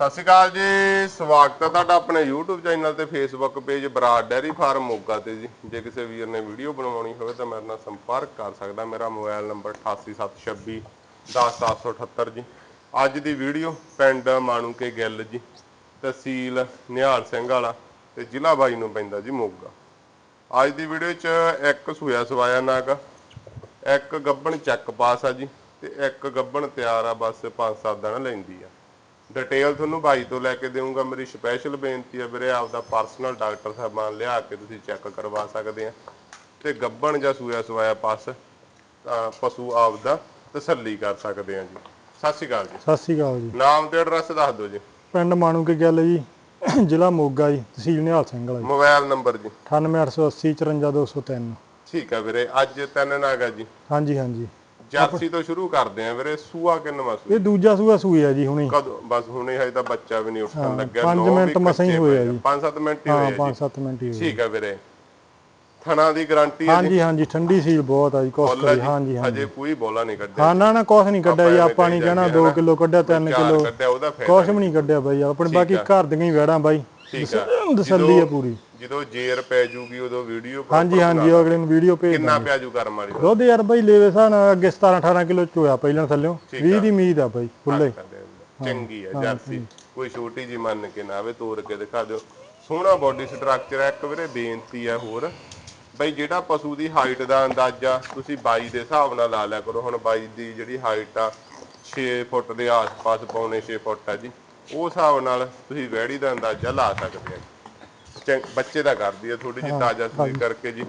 ਸਤਿ ਸ਼੍ਰੀ ਅਕਾਲ ਜੀ, ਸਵਾਗਤ ਹੈ ਤੁਹਾਡਾ ਆਪਣੇ YouTube ਚੈਨਲ ਤੇ Facebook page Brar dairy farm Moga ਤੇ ਜੀ। ਜੇ ਕਿਸੇ ਵੀਰ ਨੇ ਵੀਡੀਓ ਬਣਵਾਉਣੀ ਹੋਵੇ ਤਾਂ ਮੇਰੇ ਨਾਲ ਸੰਪਰਕ ਕਰ ਸਕਦਾ ਮੇਰਾ ਮੋਬਾਈਲ ਨੰਬਰ 8876 10778 ਜੀ। ਅੱਜ ਦੀ ਵੀਡੀਓ ਪਿੰਡ ਮਾਣੂਕੇ ਗਿੱਲ ਜੀ, ਤਹਿਸੀਲ ਨਿਹਾਲ ਸਿੰਘ ਵਾਲਾ ਤੇ ਜ਼ਿਲ੍ਹਾ ਬਾਈ ਨੂੰ ਪੈਂਦਾ ਜੀ ਮੋਗਾ। ਅੱਜ ਦੀ ਵੀਡੀਓ 'ਚ ਇੱਕ ਸੂਇਆ ਸਵਾਇਆ ਨਾਗ, ਇੱਕ ਗੱਬਣ ਚੱਕ ਪਾਸ ਆ ਜੀ ਤੇ ਇੱਕ ਗੱਬਣ ਤਿਆਰ ਆ ਬਸ 5-7 ਦਿਨ ਲੈਂਦੀ ਆ। ਡਿਟੇਲ ਤੁਹਾਨੂੰ ਬਾਈ ਤੋਂ ਲੈ ਕੇ ਦੇਵਾਂਗਾ ਮੇਰੀ ਸਪੈਸ਼ਲ ਬੇਨਤੀ ਹੈ ਵੀਰੇ ਆਪਦਾ ਪਰਸਨਲ ਡਾਕਟਰ ਸਾਹਿਬਾਨ ਲਿਆ ਕੇ ਤੁਸੀਂ ਚੈੱਕ ਕਰਵਾ ਸਕਦੇ ਆ। ਤੇ ਗੱਬਣ ਜਾਂ ਸੂਆ ਸਵਾਇਆ ਪਾਸ ਤਾਂ ਪਸ਼ੂ ਆਪਦਾ ਤਸੱਲੀ ਕਰ ਸਕਦੇ ਆ ਜੀ। ਸਤਿ ਸ਼੍ਰੀ ਅਕਾਲ ਜੀ। ਸਤਿ ਸ਼੍ਰੀ ਅਕਾਲ ਜੀ। ਨਾਮ ਤੇ ਐਡਰੈਸ ਦੱਸ ਦਿਓ ਜੀ। ਪਿੰਡ ਮਾਣੂ ਕੇ ਗੱਲ ਜੀ ਜ਼ਿਲ੍ਹਾ ਮੋਗਾ ਜੀ ਤਹਿਸੀਲ ਨਿਹਾਲ ਸਿੰਘ ਵਾਲਾ ਜੀ। ਮੋਬਾਈਲ ਨੰਬਰ ਜੀ। 98880 54203 ਠੀਕ ਆ ਵੀਰੇ ਅੱਜ ਤਿੰਨ ਨਾਗਾ ਜੀ। ਹਾਂਜੀ ਹਾਂਜੀ। ਜਰਸੀ ਤੋਂ ਸ਼ੁਰੂ ਕਰਦੇ ਆ ਵੀਰੇ ਸੂਆ ਕਿੰਨਵਾਂ ਸੂਆ ਇਹ ਦੂਜਾ ਸੂਆ ਸੂਈ ਆ ਜੀ ਹੁਣੀ। ਕਦੋਂ? ਬਸ ਹੁਣੇ ਹਜੇ ਤਾਂ ਬੱਚਾ ਵੀ ਨਹੀਂ ਉੱਠਣ ਲੱਗਿਆ ਪੰਜ ਨੌਂ ਵੀ ਮਿੰਟ ਮਸਾਂ ਹੀ ਕੱਚੇ ਹੋਏ ਆ ਪਏ ਜੀ। 5-7 ਮਿੰਟ ਹੀ ਹਾਂ ਹੋਏ ਆ ਜੀ। 5-7 ਮਿੰਟ ਹੀ ਹੋਏ ਠੀਕ ਆ ਵੀਰੇ। ਥਣਾ ਦੀ ਗਾਰੰਟੀ ਹੈ ਜੀ। ਹਾਂਜੀ ਹਾਂਜੀ ਠੰਡੀ ਸੀਲ ਬਹੁਤ ਆ ਜੀ ਕੋਸ ਬੋਲਾ ਕਰੀ ਹਾਂਜੀ ਹਾਂਜੀ ਹਜੇ ਕੋਈ ਬੋਲਾ ਨਹੀਂ ਕੱਢਿਆ। ਹਾਂ ਨਾ ਨਾ ਕੁਛ ਨਹੀਂ ਕੱਢਿਆ ਜੀ ਆਪਾਂ ਨਹੀਂ ਕਹਿਣਾ 2 ਕਿਲੋ ਕੱਢਿਆ 3 ਚਾਰ ਕਿਲੋ। ਕੁਛ ਵੀ ਨਹੀਂ ਕੱਢਿਆ ਬਾਈ ਆਪਣੇ ਬਾਕੀ ਘਰ ਦੀਆਂ ਹੀ ਵੈੜਾਂ ਬਾਈ। ਠੀਕ ਆ। ਤਸੱਲੀ ਆ ਪੂਰੀ। ਜਦੋਂ ਜੇਰ ਪੈ ਜੂਗੀ ਉਦੋਂ ਵੀਡੀਓ ਹਾਂਜੀ ਹਾਂਜੀ ਉਹ ਅਗਲੇ ਨੂੰ ਵੀਡੀਓ ਭੇਜ ਕਿੰਨਾ ਪਿਆ ਜੂ ਕਰਮ ਵਾਲੀ? ਦੁੱਧ ਯਾਰ ਬਾਈ ਲੈਵੇ ਸਾਨ ਅੱਗੇ 17 18 ਕਿਲੋ ਚੋਇਆ ਪਹਿਲਾਂ ਥੱਲਿਓ। 20 ਦੀ ਉਮੀਦ ਆ ਬਾਈ ਖੁੱਲੇ ਚੰਗੀ ਹੈ ਜਰਸੀ। ਕੋਈ ਛੋਟੀ ਜੀ ਮੰਨ ਕੇ ਨਾ ਆਵੇ ਤੋੜ ਕੇ ਦਿਖਾ ਦਿਓ। ਸੋਹਣਾ ਬਾਡੀ ਸਟਰਕਚਰ ਹੈ ਇੱਕ ਵੀਰੇ ਬੇਨਤੀ ਹੈ ਹੋਰ। ਬਈ ਜਿਹੜਾ ਪਸ਼ੂ ਦੀ ਹਾਈਟ ਦਾ ਅੰਦਾਜ਼ਾ ਤੁਸੀਂ 22 ਦੇ ਹਿਸਾਬ ਨਾਲ ਲਾ ਲਿਆ ਕਰੋ। ਹੁਣ 22 ਦੀ ਜਿਹੜੀ ਹਾਈਟ ਆ 6 ਫੁੱਟ ਦੇ ਆਸ-ਪਾਸ ਪੌਣੇ 6 ਫੁੱਟ ਆ ਜੀ। ਉਹ ਹਿਸਾਬ ਨਾਲ ਤੁਸੀਂ ਵੈੜੀ ਦਾ ਅੰਦਾਜ਼ਾ ਲਾ ਸਕਦੇ ਆ। ਬੱਚੇ ਦਾ ਕਰਦੀ ਆ ਥੋੜੀ ਜਿਹੀ ਤਾਜ਼ਾ ਸੂਈ ਕਰਕੇ ਜੀ।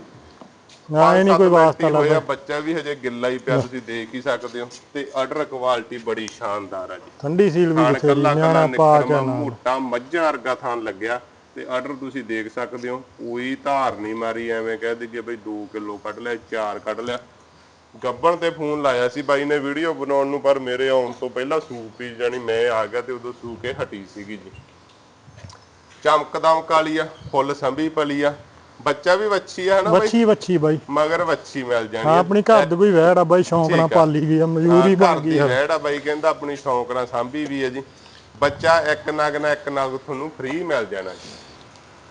ਨਾ ਇਹ ਨਹੀਂ ਕੋਈ ਵਾਸਤਾ ਲੱਗਦਾ। ਬੱਚਾ ਵੀ ਹਜੇ ਗਿੱਲਾ ਹੀ ਪਿਆ ਤੁਸੀਂ ਦੇਖ ਹੀ ਸਕਦੇ ਹੋ। ਤੇ ਆਰਡਰ ਕੁਆਲਿਟੀ ਬੜੀ ਸ਼ਾਨਦਾਰ ਆ ਜੀ। ਠੰਡੀ ਸੀਲ ਵੀ ਕਿਥੇ ਕੱਲਾ ਕੱਲਾ ਨਿਆਣਾ ਪਾ ਕੇ ਨਿਕਲਵਾ ਮੋਟਾ ਮੱਝਾਂ ਵਰਗਾ ਥਾਨ ਲੱਗਿਆ। ਤੇ ਆਰਡਰ ਤੁਸੀਂ ਦੇਖ ਸਕਦੇ ਹੋ ਕੋਈ ਧਾਰ ਨਹੀਂ ਮਾਰੀ ਐਵੇਂ ਕਹਿ ਦਈਏ ਬਈ 2 ਕਿਲੋ ਕੱਢ ਲਿਆ 4 ਕੱਢ ਲਿਆ। ਗੱਬਣ ਤੇ ਫੋਨ ਲਾਇਆ ਸੀ ਬਾਈ ਨੇ ਵੀਡੀਓ ਬਣਾਉਣ ਨੂੰ ਪਰ ਮੇਰੇ ਆਉਣ ਤੋਂ ਪਹਿਲਾਂ ਸੂਪ ਹੀ ਜਾਨੀ ਮੈਂ ਆ ਗਿਆ ਤੇ ਉਦੋਂ ਸੂ ਕੇ ਹਟੀ ਸੀਗੀ ਜੀ। ਚਮਕ ਦਮਕ ਵਾਲੀ ਆ ਫੁੱਲ ਸੰਭੀ ਪਲੀ ਆ। ਬੱਚਾ ਵੀ ਵੱਛੀ ਆ ਹਨਾ ਬਾਈ? ਵੱਛੀ ਵੱਛੀ ਬਾਈ। ਮਗਰ ਵੱਛੀ ਮਿਲ ਜਾਣੀ ਹਾਂ ਆਪਣੀ ਘਰ ਦੀ ਕੋਈ ਵੈੜ ਆ ਬਾਈ ਸ਼ੌਂਕ ਨਾਲ ਪਾਲੀ ਵੀ ਆ ਮਜ਼ਦੂਰੀ ਬਣ ਗਈ ਆ। ਵੈੜ ਆ ਬਾਈ ਕਹਿੰਦਾ ਆਪਣੀ ਸ਼ੌਂਕ ਨਾਲ ਸਾਂਭੀ ਵੀ ਹੈ ਜੀ। ਬੱਚਾ ਇੱਕ ਨਗ ਨਾਲ ਇੱਕ ਨਗ ਤੁਹਾਨੂੰ ਫ੍ਰੀ ਮਿਲ ਜਾਣਾ ਜੀ।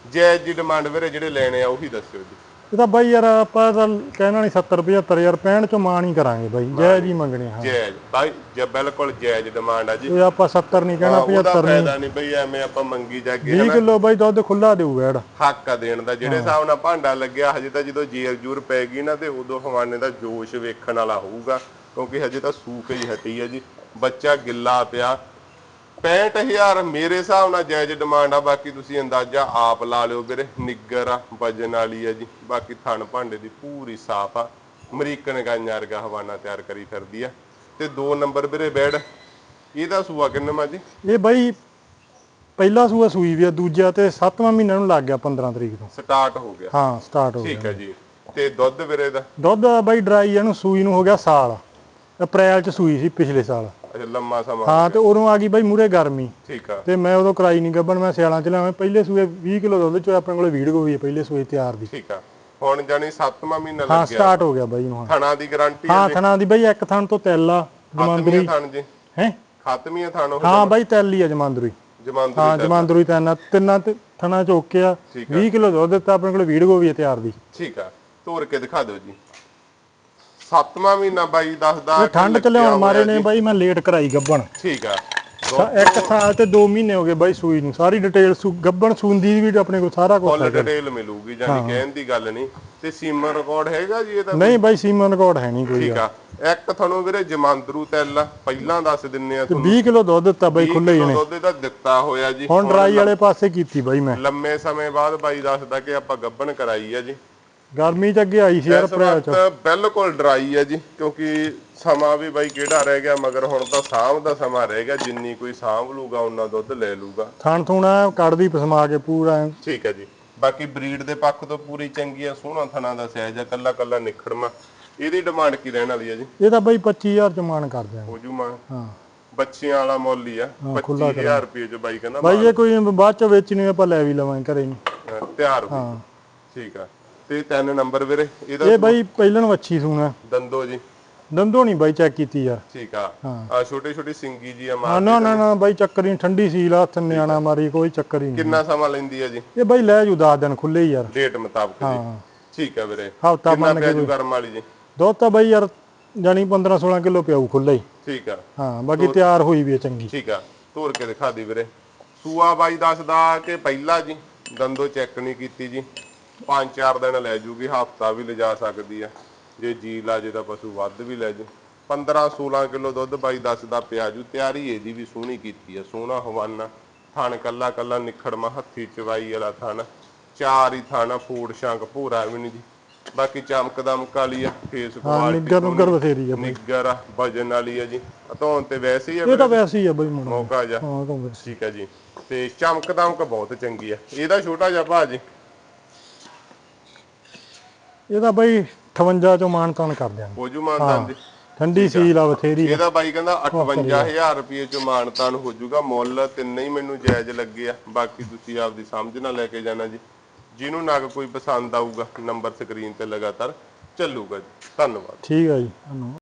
ਜੈ ਜੀ ਡਿਮਾਂਡ ਵੀਰੇ ਜਿਹੜੇ ਲੈਣੇ ਆ ਉਹੀ ਦੱਸਿਓ ਜੀ। ਇਹ ਤਾਂ ਬਾਈ ਯਾਰ ਆਪਾਂ ਤਾਂ ਕਹਿਣਾ ਨਹੀਂ 70 75 ਯਾਰ 65 ਚੋਂ ਮਾਣ ਹੀ ਕਰਾਂਗੇ ਬਾਈ ਜੈ ਜੀ ਮੰਗਣੇ ਹਾਂ ਜਾਇਜ਼। ਬਾਈ ਜੇ ਬਿਲਕੁਲ ਜਾਇਜ਼ ਡਿਮਾਂਡ ਆ ਜੀ। ਇਹ ਆਪਾਂ 70 ਨਹੀਂ ਕਹਿਣਾ ਉਹਦਾ 75 ਨਹੀਂ। ਫਾਇਦਾ ਨਹੀਂ ਬਈ ਐਵੇਂ ਆਪਾਂ ਮੰਗੀ ਜਾਗੇ 20 ਕਿਲੋ ਬਾਈ ਦੁੱਧ ਖੁੱਲਾ ਦੇਊ ਵੈੜ ਹੱਕ ਆ ਦੇਣ ਦਾ। ਜਿਹੜੇ ਹਿਸਾਬ ਨਾਲ ਭਾਂਡਾ ਲੱਗਿਆ ਹਜੇ ਤਾਂ ਜਦੋਂ ਜੇਰ ਜੂਰ ਪੈ ਗਈ ਨਾ ਤੇ ਉਦੋਂ ਹਵਾਨੇ ਦਾ ਜੋਸ਼ ਵੇਖਣ ਵਾਲਾ ਹੋਊਗਾ ਕਿਉਂਕਿ ਹਜੇ ਤਾਂ ਸੂਕ ਹੀ ਹਟੀ ਹੈ ਜੀ। ਬੱਚਾ ਗਿੱਲਾ ਪਿਆ 65000 ਮੇਰੇ ਹਿਸਾਬ ਨਾਲ ਜਾਇਜ਼ ਡਿਮਾਂਡ ਆ ਬਾਕੀ ਤੁਸੀਂ ਅੰਦਾਜ਼ਾ ਆਪ ਲਾ ਲਿਓ ਵੀਰੇ। ਨਿੱਗਰ ਆ ਵਜਨ ਵਾਲੀ ਆ ਜੀ। ਬਾਕੀ ਥਣ ਭਾਂਡੇ ਦੀ ਪੂਰੀ ਸਾਫ਼ ਆ। ਅਮਰੀਕਨ ਗਾਂਆਂ ਵਰਗਾ ਹਵਾਨਾ ਤਿਆਰ ਕਰੀ ਫਿਰਦੀ ਆ। ਤੇ ਦੋ ਨੰਬਰ ਵੀਰੇ ਬੈਡ ਇਹਦਾ ਸੂਆ ਕਿੰਨਾ ਜੀ? ਇਹ ਬਾਈ ਪਹਿਲਾ ਸੂਆ ਸੂਈ ਵੀ ਆ ਦੂਜਾ ਤੇ 7ਵਾਂ ਮਹੀਨਾ ਨੂੰ ਲੱਗ ਗਿਆ 15 ਤਰੀਕ ਤੋਂ। ਸਟਾਰਟ ਹੋ ਗਿਆ। ਹਾਂ ਸਟਾਰਟ ਹੋ ਗਿਆ। ਠੀਕ ਹੈ ਜੀ। ਤੇ ਦੁੱਧ ਵੀਰੇ ਦਾ? ਦੁੱਧ ਬਾਈ ਡਰਾਈ ਇਹਨੂੰ ਸੂਈ ਨੂੰ ਹੋ ਗਿਆ ਸਾਲ। ਅਪ੍ਰੈਲ ਚ ਸੂਈ ਸੀ ਪਿਛਲੇ ਸਾਲ। ਅੱਛਾ ਲੰਮਾ ਸਮਾਂ ਹਾਂ ਤੇ ਉਦੋਂ ਆ ਗਈ ਬਾਈ ਮੂਰੇ ਗਰਮੀ। ਠੀਕ ਆ। ਤੇ ਮੈਂ ਉਦੋਂ ਕਰਾਈ ਨਹੀਂ ਗੱਬਣ ਮੈਂ ਸਿਆਲਾਂ ਚ ਲਿਆਵੇਂ। ਪਹਿਲੇ ਸੂਏ 20 ਕਿਲੋ ਦੁੱਧ ਚੋਂ ਆਪਣੇ ਕੋਲੇ ਵੀਡੀਓ ਵੀ ਹੈ ਪਹਿਲੇ ਸੂਏ ਤਿਆਰ ਦੀ। ਠੀਕ ਆ। ਹੁਣ ਜਾਨੀ 7ਵਾਂ ਮਹੀਨਾ ਹਾਂ ਲੱਗ ਗਿਆ ਸਟਾਰਟ ਹੋ ਗਿਆ ਬਾਈ ਨੂੰ ਹਾਂ। ਥਣਾ ਦੀ ਗਾਰੰਟੀ ਹਾਂ ਥਣਾ ਦੀ ਬਾਈ ਇੱਕ ਥਣ ਤੋਂ ਤੈਲਾ ਖਤਮੀ ਥਣ ਜੀ। ਹੈ? ਖਤਮੀ ਥਣ ਉਹ ਹਾਂ ਬਾਈ ਤੈਲੀ ਆ ਜਮਾਂਦਰੀ। ਜਮਾਂਦਰੀ ਹਾਂ ਜਮਾਂਦਰੀ ਤੈਨਾ ਤਿੰਨਾਂ ਤੇ ਥਣਾ ਚੋਕੇ ਆ। 20 ਕਿਲੋ ਦੁੱਧ ਦਿੱਤਾ ਆਪਣੇ ਕੋਲੇ ਵੀਡੀਓ ਵੀ ਹੈ ਤਿਆਰ ਦੀ। ਠੀਕ ਆ। ਤੋੜ ਕੇ ਦਿਖਾ ਦਿਓ ਜੀ। 7ਵਾਂ ਮਹੀਨਾ ਬਾਈ ਦੱਸਦਾ ਇਹ ਠੰਡ ਚ ਲਿਆਉਣ ਮਾਰੇ ਨੇ ਬਾਈ ਮੈਂ ਲੇਟ ਕਰਾਈ ਗੱਬਣ। ਠੀਕ ਆ। ਇੱਕ ਸਾਲ ਤੇ 2 ਮਹੀਨੇ ਹੋ ਗਏ ਬਾਈ ਸੂਈ ਨੂੰ। ਸਾਰੀ ਡਿਟੇਲ ਗੱਬਣ ਸੂੰਦੀ ਵੀ ਆਪਣੇ ਕੋਲ ਸਾਰਾ ਕੁਝ ਫੁੱਲ ਡਿਟੇਲ ਮਿਲੂਗੀ ਜਾਨੀ ਕਹਿਣ ਦੀ ਗੱਲ ਨਹੀਂ। ਤੇ ਸੀਮਾ ਰਿਕਾਰਡ ਹੈਗਾ ਜੀ ਇਹਦਾ? ਨਹੀਂ ਬਾਈ ਸੀਮਨ ਰਿਕਾਰਡ ਹੈ ਨਹੀਂ ਕੋਈ। ਠੀਕ ਆ। ਇੱਕ ਤੁਹਾਨੂੰ ਵੀਰੇ ਜਮਾਂਦਰੂ ਤੈਲ ਪਹਿਲਾਂ ਦੱਸ ਦਿੰਨੇ ਆ ਤੁਹਾਨੂੰ। 20 ਕਿਲੋ ਦੁੱਧ ਦਿੱਤਾ ਬਾਈ ਖੁੱਲੇ ਹੀ ਨੇ। ਦੁੱਧ ਦਾ ਦਿੱਤਾ ਹੋਇਆ ਜੀ। ਹੁਣ ਡਰਾਈ ਵਾਲੇ ਪਾਸੇ ਕੀਤੀ ਬਾਈ ਮੈਂ। ਲੰਮੇ ਸਮੇਂ ਬਾਅਦ ਬਾਈ ਦੱਸਦਾ ਕਿ ਆਪਾਂ ਗੱਬਣ ਕਰਾਈ ਆ ਜੀ। ਗਰਮੀ ਚ ਅੱਗੇ ਆਈ ਸੀ ਯਾਰ ਇਸ ਅਪ੍ਰੈਲ ਚ ਵਕਤ ਬਿਲਕੁਲ ਡਰਾਈ ਹੈ ਜੀ ਕਿਉਂਕਿ ਸਮਾਂ ਵੀ ਬਾਈ ਕਿਹੜਾ ਰਹਿ ਗਿਆ ਮਗਰ ਹੁਣ ਤਾਂ ਸਾਂਭ ਦਾ ਸਮਾਂ ਰਹਿ ਗਿਆ ਜਿੰਨੀ ਕੋਈ ਸਾਂਭ ਲੂਗਾ ਉਹਨਾਂ ਦੁੱਧ ਲੈ ਲੂਗਾ। ਥਣ ਥੂਣਾ ਕੱਢਦੀ ਪਸਮਾ ਕੇ ਪੂਰਾ। ਠੀਕ ਹੈ ਜੀ। ਬਾਕੀ ਬਰੀਡ ਦੇ ਪੱਖ ਤੋਂ ਪੂਰੀ ਚੰਗੀ ਆ ਸੋਹਣਾ ਥਣਾ ਦਾ ਸਾਈਜ਼ ਆ ਕੱਲਾ ਕੱਲਾ ਨਿਖੜਮਾ। ਇਹਦੀ ਡਿਮਾਂਡ ਕੀ ਰਹਿਣ ਵਾਲੀ ਹੈ ਜੀ? ਇਹ ਤਾਂ ਬਾਈ 25000 ਚ ਮਾਨ ਕਰ ਦਿਆਂਗੇ ਹੋ ਜੂ ਮਾਂ ਹਾਂ। ਬੱਚਿਆਂ ਵਾਲਾ ਮੁੱਲ ਹੀ ਆ 25000 ਰੁਪਏ ਚ ਬਾਈ ਕਹਿੰਦਾ ਬਾਈ ਜੇ ਕੋਈ ਬਾਅਦ ਚ ਵੇਚਣੀ ਆਪਾਂ ਲੈ ਵੀ ਲਵਾਂਗੇ ਘਰੇ ਨਹੀਂ ਅਹ ਤਿਆਰ ਹੋ ਹਾਂ। ਠੀਕ ਆ। ਤੇ ਤਿੰਨ ਨੰਬਰ ਵੀਰੇ ਇਹਦਾ ਇਹ ਬਾਈ ਪਹਿਲਣ ਵੱਛੀ ਸੂਣਾ ਦੰਦੋ ਜੀ। ਦੰਦੋਂ ਨਹੀਂ ਬਾਈ ਚੈੱਕ ਕੀਤੀ ਯਾਰ ਠੀਕ ਆ। ਆ ਛੋਟੀ ਛੋਟੀ ਸਿੰਗੀ ਜੀ ਆ ਮਾਰ ਨਾ ਨਾ ਨਾ ਬਾਈ ਚੱਕਰ ਹੀ ਨੀ, ਠੰਡੀ ਸੀਲ ਹੱਥ ਨਿਆਣਾ ਮਾਰੀ ਕੋਈ ਚੱਕਰ ਨਹੀਂ। ਕਿੰਨਾ ਸਮਾਂ ਲੈਂਦੀ ਆ ਜੀ? ਇਹ ਬਾਈ ਲੈ ਜੂ 10 ਦਿਨ ਖੁੱਲੇ ਯਾਰ। ਡੇਟ ਮੁਤਾਬਕ ਜੀ। ਠੀਕ ਆ ਵੀਰੇ। ਹਫ਼ਤਾ ਮੰਨ ਕੇ ਪਿਆਜੂ ਗਰਮ ਵਾਲੀ ਜੀ? ਦੁੱਧ ਤਾਂ ਬਾਈ ਯਾਰ ਜਾਨੀ 15 16 ਕਿਲੋ ਪਿਆਊ ਖੁੱਲਾ ਹੀ। ਠੀਕ ਆ। ਹਾਂ ਬਾਕੀ ਤਿਆਰ ਹੋਈ ਵੀ ਚੰਗੀ। ਠੀਕ ਆ। ਤੋੜ ਕੇ ਦਿਖਾ ਦੀ ਵੀਰੇ। ਸੂਆ ਬਾਈ ਦੱਸਦਾ ਕਿ ਪਹਿਲਾ ਜੀ ਦੰਦੋ ਚੈੱਕ ਨਹੀਂ ਕੀਤੀ ਜੀ। ਪੰਜ ਚਾਰ ਦਿਨ ਲੈ ਜੂਗੀ ਹਫਤਾ ਵੀ ਲਿਜਾ ਸਕਦੀ ਆ। ਜੇ ਜੀ ਲਾ ਜੇ ਤਾਂ ਪਸ਼ੂ ਵੱਧ ਵੀ ਲੈ ਜੂ। 15 16 ਕਿਲੋ ਦੁੱਧ ਬਾਈ ਦੱਸਦਾ ਪਿਆਜੂ ਤਿਆਰੀ ਇਹਦੀ ਵੀ ਸੋਹਣੀ ਕੀਤੀ ਆ ਸੋਹਣਾ ਹਵਾਨਾ। ਥਣ ਕੱਲਾ ਕੱਲਾ ਨਿਖੜਮਾ ਹੱਥੀ ਚਵਾਈ ਵਾਲਾ ਥਣ। ਚਾਰ ਹੀ ਥਣ ਫੂੜ ਸ਼ੰਕ ਭੂਰਾ ਵੀ ਨਹੀਂ ਜੀ। ਬਾਕੀ ਚਮਕ ਦਮਕ ਵਾਲੀ ਆ ਫੇਸ ਕੁਆਲਿਟੀ ਨਿੱਗਰ ਨੁੱਗਰ ਬਥੇਰੀ ਆ ਨਿੱਗਰ ਆ ਵਜਨ ਵਾਲੀ ਆ ਜੀ। ਧੌਣ ਤੇ ਵੈਸੇ ਹੀ ਆ ਇਹ ਤਾਂ ਵੈਸੇ ਹੀ ਆ ਬਾਈ ਮੌਕਾ ਜਾ। ਹਾਂ ਤਾਂ ਠੀਕ ਹੈ ਜੀ। ਤੇ ਚਮਕ ਦਮਕ ਬਹੁਤ ਚੰਗੀ ਆ। ਇਹਦਾ ਛੋਟਾ ਜਿਹਾ ਭਾਜੀ ਇਹਦਾ ਬਾਈ 58 ਚੋਂ ਮਾਨ ਤਾਨ ਕਰ ਦਿਆਂਗੇ। ਹੋਜੂ ਮਾਨਤਾਨ ਦੀ। ਠੰਡੀ ਸੀਲ ਆ। ਬਥੇਰੀ। ਇਹਦਾ ਬਾਈ ਕਹਿੰਦਾ 58000 ਰੁਪਏ ਚ ਮਾਨਤਾਨ ਹੋ ਜਾਊਗਾ ਮੁੱਲ ਤਿੰਨੇ ਹੀ ਮੈਨੂੰ ਜਾਇਜ਼ ਲੱਗੇ ਆ। ਬਾਕੀ ਤੁਸੀਂ ਆਪਦੀ ਸਮਝ ਨਾਲ ਲੈ ਕੇ ਜਾਣਾ ਜੀ। ਜਿਹਨੂੰ ਨਗ ਕੋਈ ਪਸੰਦ ਆਊਗਾ ਨੰਬਰ ਸਕਰੀਨ ਤੇ ਲਗਾਤਾਰ ਚੱਲੂਗਾ ਜੀ। ਧੰਨਵਾਦ। ਠੀਕ ਆ ਜੀ ਧੰਨਵਾਦ।